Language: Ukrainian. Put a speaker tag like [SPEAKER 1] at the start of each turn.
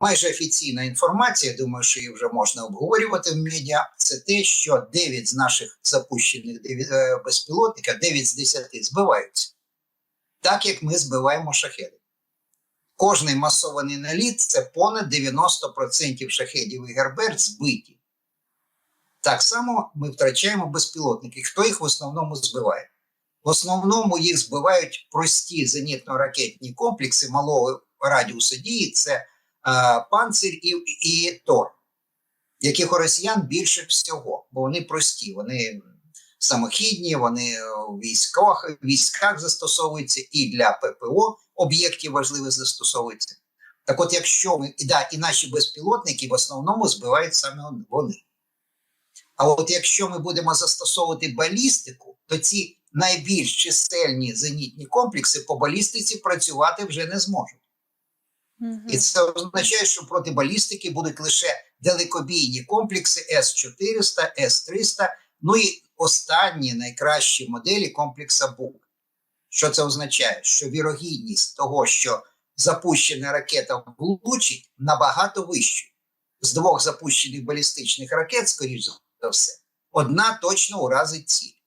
[SPEAKER 1] майже офіційна інформація, думаю, що її вже можна обговорювати в медіа. Це те, що 9 з наших запущених е, безпілотників, 9 з 10 збиваються, так як ми збиваємо шахеди. Кожний масований наліт це понад 90% шахедів і герберт збиті. Так само ми втрачаємо безпілотники. Хто їх в основному збиває? В основному їх збивають прості зенітно-ракетні комплекси малого радіусу дії. Це панцир і, і Тор, яких у росіян більше всього, бо вони прості, вони самохідні, вони е, в військах, військах застосовуються і для ППО об'єктів важливих застосовуються. Так от, якщо ми да, і наші безпілотники в основному збивають саме вони. А от якщо ми будемо застосовувати балістику, то ці найбільш чисельні зенітні комплекси по балістиці працювати вже не зможуть.
[SPEAKER 2] Мгм.
[SPEAKER 1] І це означає, що проти балістики будуть лише далекобійні комплекси С-400, С-300, ну і останні найкращі моделі комплекса БУК. Що це означає? Що вірогідність того, що запущена ракета влучить, набагато вища. З двох запущених балістичних ракет, скоріш за все, одна точно уразить ціль.